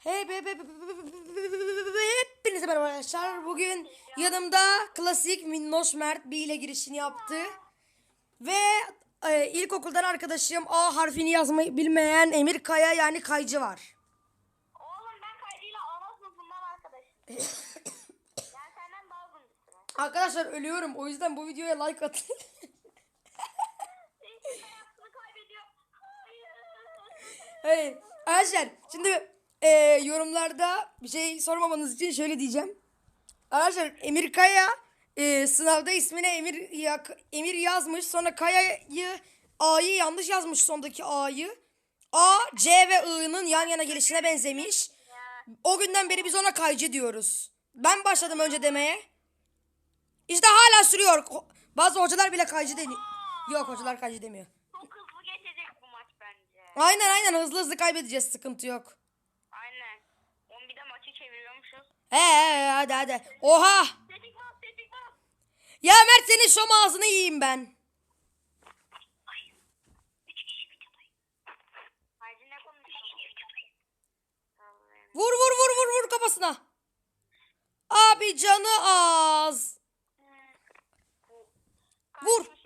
Hey be be be hepinize merhaba arkadaşlar. Bugün yanımda klasik Minnoş Mert B ile girişini yaptı. Ve e, ilkokuldan arkadaşım A harfini yazmayı bilmeyen Emir Kaya yani Kaycı var. Arkadaşlar ölüyorum o yüzden bu videoya like atın. Hayır. Arkadaşlar şimdi e, yorumlarda bir şey sormamanız için şöyle diyeceğim. Arkadaşlar Emir Kaya e, sınavda ismine Emir ya, Emir yazmış. Sonra Kaya'yı A'yı yanlış yazmış sondaki A'yı. A, C ve I'nın yan yana gelişine benzemiş. O günden beri biz ona kaycı diyoruz. Ben başladım önce demeye. İşte hala sürüyor. Bazı hocalar bile kaycı deniyor. Yok hocalar kaycı demiyor. Çok hızlı geçecek bu maç bence. Aynen aynen hızlı hızlı kaybedeceğiz sıkıntı yok. He hadi hadi. Oha. Ya Mert senin şom ağzını yiyeyim ben. Ay. 3 kişi videodayım. Haydi ne konuşuyorsun? videodayım. Vur vur vur vur vur kafasına. Abi canı az. Vur. Ettiler.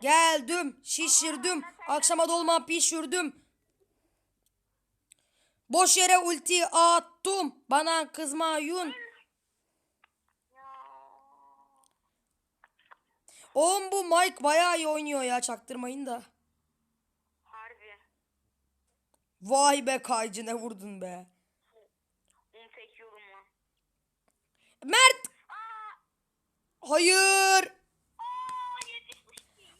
Geldim, şişirdim. Akşama dolma pişirdim. Boş yere ulti attım. Bana kızmayın. Oğlum bu Mike bayağı iyi oynuyor ya çaktırmayın da. Harbi. Vay be kaycı ne vurdun be. Onu seçiyorum lan. Mert. Hayır. Aa.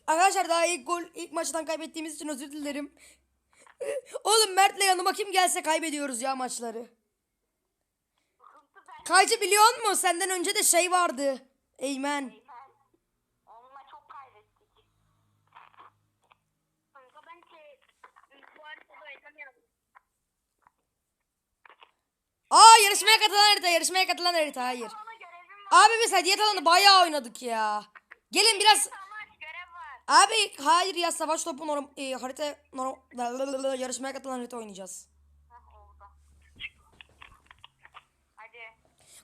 Arkadaşlar daha ilk gol ilk maçtan kaybettiğimiz için özür dilerim. Oğlum Mert'le yanıma kim gelse kaybediyoruz ya maçları. Kaycı biliyor musun? Senden önce de şey vardı. Eymen. Şey. Aa yarışmaya katılan harita yarışmaya katılan harita hayır. Abi biz hediyet alanı bayağı oynadık ya. Gelin biraz. Abi hayır ya savaş topu norm, e, harita norm, yarışmaya katılan harita oynayacağız.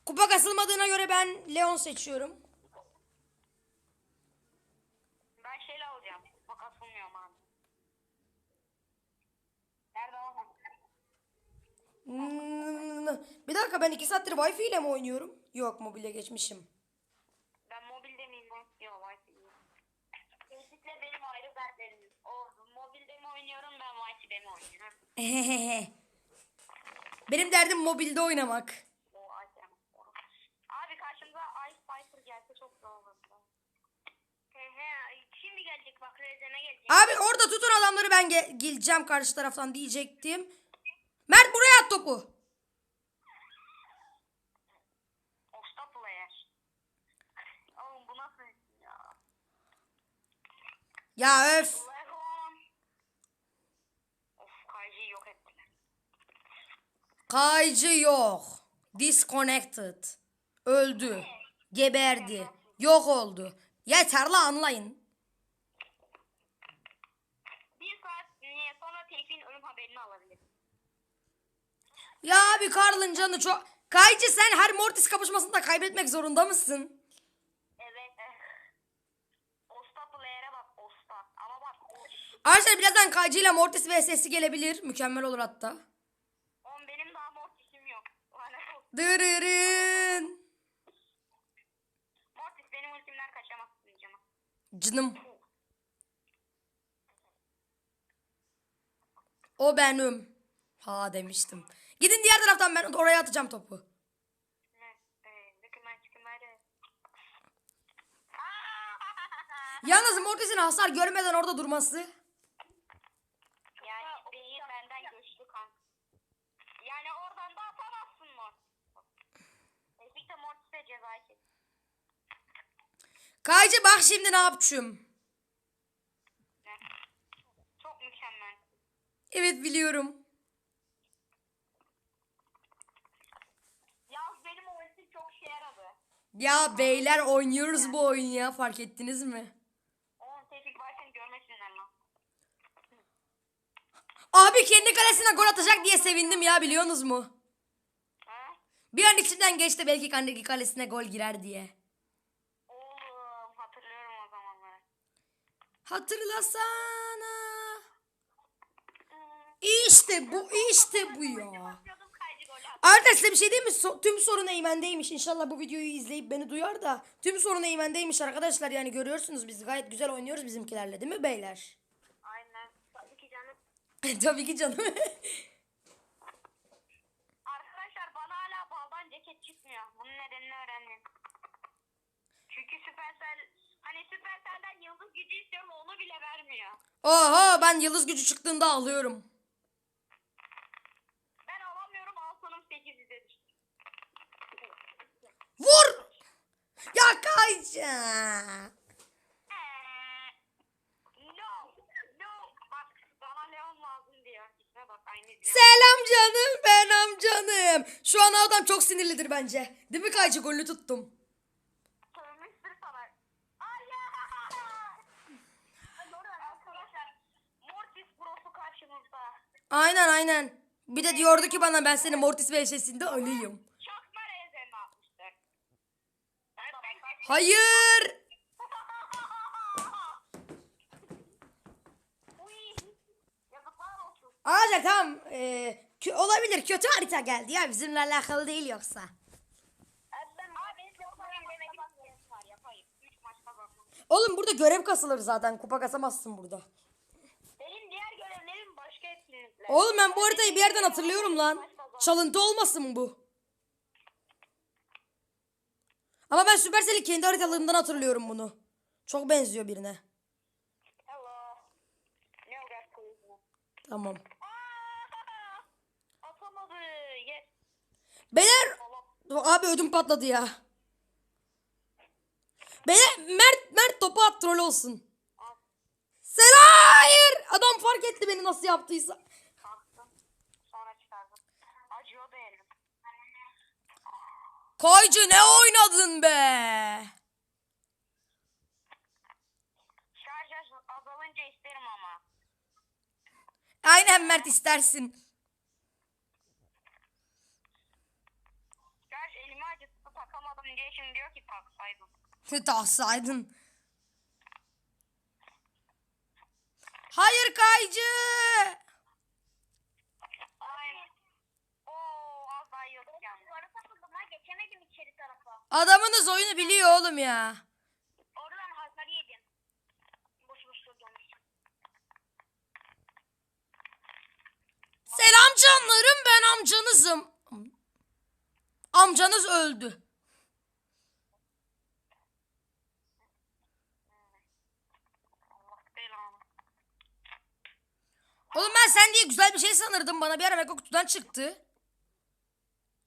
Kupa kasılmadığına göre ben Leon seçiyorum. Ben şeyle alacağım. Makas bulmuyorum abi. Nerede o? Hmm, Bir dakika ben iki saattir Wi-Fi ile mi oynuyorum? Yok mobilya geçmişim. Ben mobilde miyim lan? Yok Wi-Fi. Kesinlikle benim ayrı dertlerim. O mobilde mi oynuyorum ben Wi-Fi'de mi oynuyorum? Benim derdim mobilde oynamak. Abi karşımda Ice Viper gelse çok zor olurdu. Şimdi gelecek bak Rezen'e gelecek. Abi orada tutun adamları ben ge- geleceğim karşı taraftan diyecektim. Mert buraya at topu. Ya? Ya öf. Kaycı yok. Disconnected. Öldü. Geberdi. Yok oldu. Yeter la anlayın. Bir saat niye sonra Tevfik'in ölüm haberini alabilir. Ya abi Karl'ın canı çok... Kaycı sen her Mortis kapışmasında kaybetmek zorunda mısın? Evet. Osta player'e bak Osta. Ama bak Arkadaşlar birazdan Kaycı ile Mortis vs'si gelebilir. Mükemmel olur hatta. Oğlum benim daha Mortis'im yok. Lanet olsun. Dırırın. Mortis benim ultimden kaçamazsın canım. Canım. O benim. Ha demiştim. Gidin diğer taraftan ben oraya atacağım topu. De. Yalnız Mortis'in hasar görmeden orada durması. Yani beyin benden güçlü kanka. Yani oradan da atamazsın mı? Tevfik de Mortis'e ceza kes. Kaycı bak şimdi ne yapçım. Çok mükemmel. Evet biliyorum. Yalnız benim o ultim çok yaradı. Ya beyler oynuyoruz bu oyunu ya fark ettiniz mi? Oğlum Tevfik. Abi kendi kalesine gol atacak diye sevindim ya biliyorsunuz mu? Ha? Bir an içinden geçti belki kendi kalesine gol girer diye. Oğlum hatırlıyorum o zamanları. Hatırlasana. İşte bu işte bu ya. Arkadaşlar size bir şey diyeyim mi? So- tüm sorun Eymen'deymiş. İnşallah bu videoyu izleyip beni duyar da. Tüm sorun Eymen'deymiş arkadaşlar. Yani görüyorsunuz biz gayet güzel oynuyoruz bizimkilerle değil mi beyler? Aynen. Tabii ki canım. Tabii ki canım. Arkadaşlar bana hala baldan ceket çıkmıyor. Bunun nedenini öğrendim. Çünkü Supercell hani Supercell'den yıldız gücü istiyorum onu bile vermiyor. Oha ben yıldız gücü çıktığında alıyorum. Ben alamıyorum alsanım 8 düştü. Vur! Ya Kayca. Eee, No, no. Bak bana Leon lazım diyor. İsme bak aynı Selam canım benim canım. Şu an adam çok sinirlidir bence. Değil mi Kayca golünü tuttum. Aynen aynen. Bir de diyordu ki bana ben seni Mortis VS'sinde ölüyüm. Çakma rezeni atmıştır. Ben, ben, ben. Hayır. Arkadaşlar tamam. Ee, kö- olabilir kötü harita geldi ya bizimle alakalı değil yoksa. Ben abi yaparım demek var yapayım. 3 maç kazandım. Oğlum burada görev kasılır zaten. Kupa kasamazsın burada. Benim diğer görevlerim başka etkinlikler. Oğlum ben bu haritayı bir yerden hatırlıyorum lan. Çalıntı olmasın bu. Ama ben Supercell'in kendi haritalarımdan hatırlıyorum bunu. Çok benziyor birine. Hello. Ne? Tamam. Aa! Atamadı. Yes. Beyler abi ödüm patladı ya. Beyler Mert Mert topu at troll olsun. Selam hayır. Adam fark etti beni nasıl yaptıysa. Kaycı ne oynadın be? Şarj az- azalınca isterim ama. Aynen Mert istersin. Şarj elimi acıttı takamadım diye şimdi diyor ki taksaydım. Tahsaydın. Hayır Kaycı. Ay. Oo az daha yiyorduk yani. Duvara takıldım lan geçemedim içeri tarafa. Adamınız oyunu biliyor oğlum ya. Oradan hasar yedim. Boş boş durdum. Selam canlarım ben amcanızım. Amcanız öldü. Oğlum ben sen diye güzel bir şey sanırdım. Bana bir ara kutudan çıktı.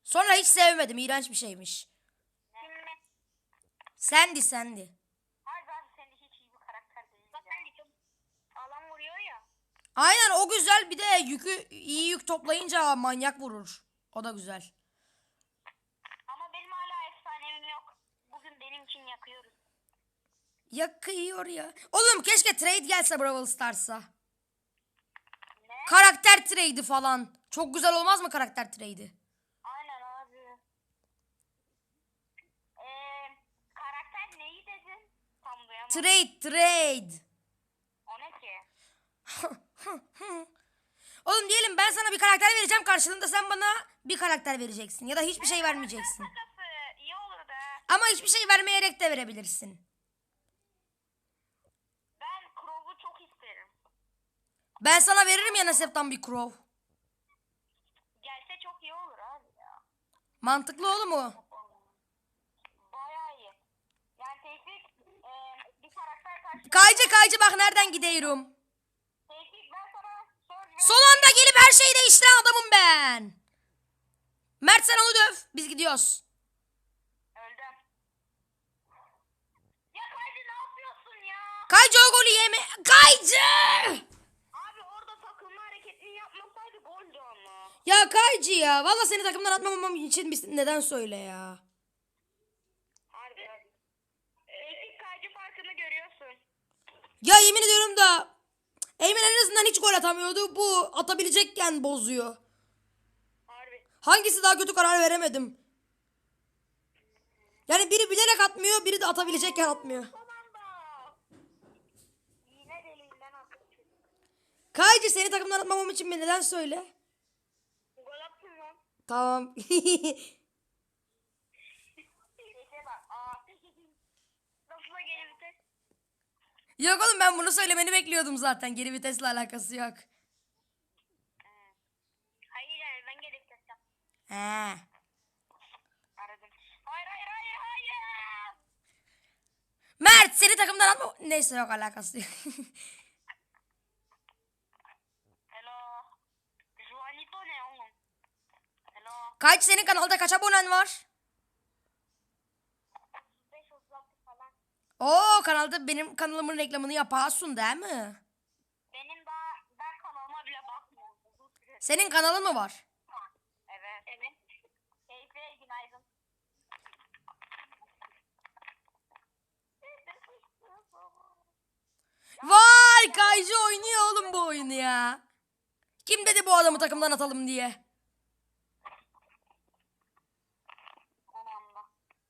Sonra hiç sevmedim. İğrenç bir şeymiş. Hayır hiç iyi bir karakter. Bak çok vuruyor ya. Aynen o güzel. Bir de yükü iyi yük toplayınca manyak vurur. O da güzel. Ama benim hala efsanevim yok. Bugün benim için yakıyoruz. Yakıyor ya. Oğlum keşke trade gelse Brawl Stars'a. Ne? Karakter trade'i falan. Çok güzel olmaz mı karakter trade'i? Trade trade. o ne ki? Oğlum diyelim ben sana bir karakter vereceğim karşılığında sen bana bir karakter vereceksin ya da hiçbir şey vermeyeceksin. İyi olur be. Ama hiçbir şey vermeyerek de verebilirsin. Ben Crow'u çok isterim. Ben sana veririm ya Nasep'ten bir crow. Gelse çok iyi olur abi ya. Mantıklı oğlum o. Bayağı iyi. Yani Tevfik eee bir karakter karşı... Kaycı kaycı bak nereden gidiyorum. Son anda gelip her şeyi değiştiren adamım ben. Mert sen onu döv. Biz gidiyoruz. Kaydı ne yapıyorsun ya? Kaycı o golü yeme. Kaycı! Abi orada takılma hareketini yapmasaydı goldü ama. Ya Kaycı ya. Valla seni takımdan atmamam için neden söyle ya. Harbi. Tevfik Kaycı farkını görüyorsun. Ya yemin ediyorum da Eymen en azından hiç gol atamıyordu. Bu atabilecekken bozuyor. Harbi. Hangisi daha kötü karar veremedim. Yani biri bilerek atmıyor, biri de atabilecekken atmıyor. Kaycı seni takımdan atmamam için bir neden söyle. Tamam. Sese bak. Aa. Nasıl da geri vites? Yok oğlum ben bunu söylemeni bekliyordum zaten. Geri vitesle alakası yok. Hayır yani ben geri vites yaptım. He. Aradım. Hayır hayır hayır hayır. Mert seni takımdan atma. Neyse yok alakası yok. Hello. Juanito ne oğlum? Hello. Kaç senin kanalda kaç abonen var? Oo kanalda benim kanalımın reklamını yaparsın değil mi? Benim daha ben kanalıma bile bakmıyorum. Senin kanalın mı var? Evet. Evet. Keyfe günaydın. Vay Kaycı oynuyor oğlum bu oyunu ya. Kim dedi bu adamı takımdan atalım diye? Son anda.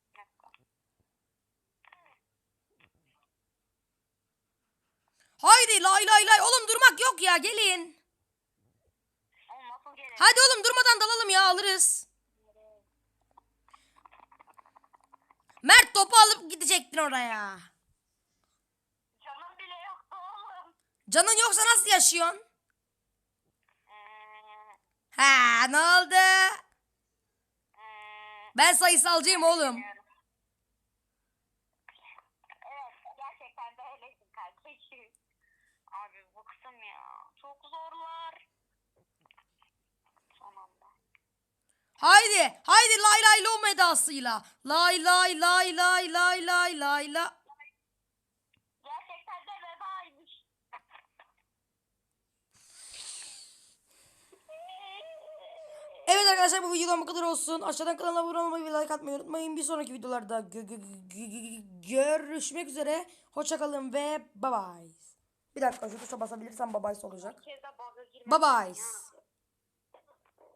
Bir dakika. Lay lay lay oğlum durmak yok ya gelin. Oğlum nasıl gelir? Hadi oğlum durmadan dalalım ya alırız. Mert topu alıp gidecektin oraya. Canım bile yoktu oğlum. Canın yoksa nasıl yaşıyorsun? Eee, Ha ne oldu? eee, Ben sayısalcıyım oğlum. bilmiyorum. Evet gerçekten de öylesin kardeşim. Abi bu kısım ya. Çok zorlar. Son anda. Haydi haydi lay lay lom edasıyla. Lay lay lay lay lay lay lay la. Gerçekten de vedaymış. Evet arkadaşlar bu videodan bu kadar olsun. Aşağıdan kanala abone olmayı ve like atmayı unutmayın. Bir sonraki videolarda gö- gö- gö- gö- görüşmek üzere. Hoşçakalın ve bye bye. Bir dakika şu tuşa basabilirsem bye olacak. Bir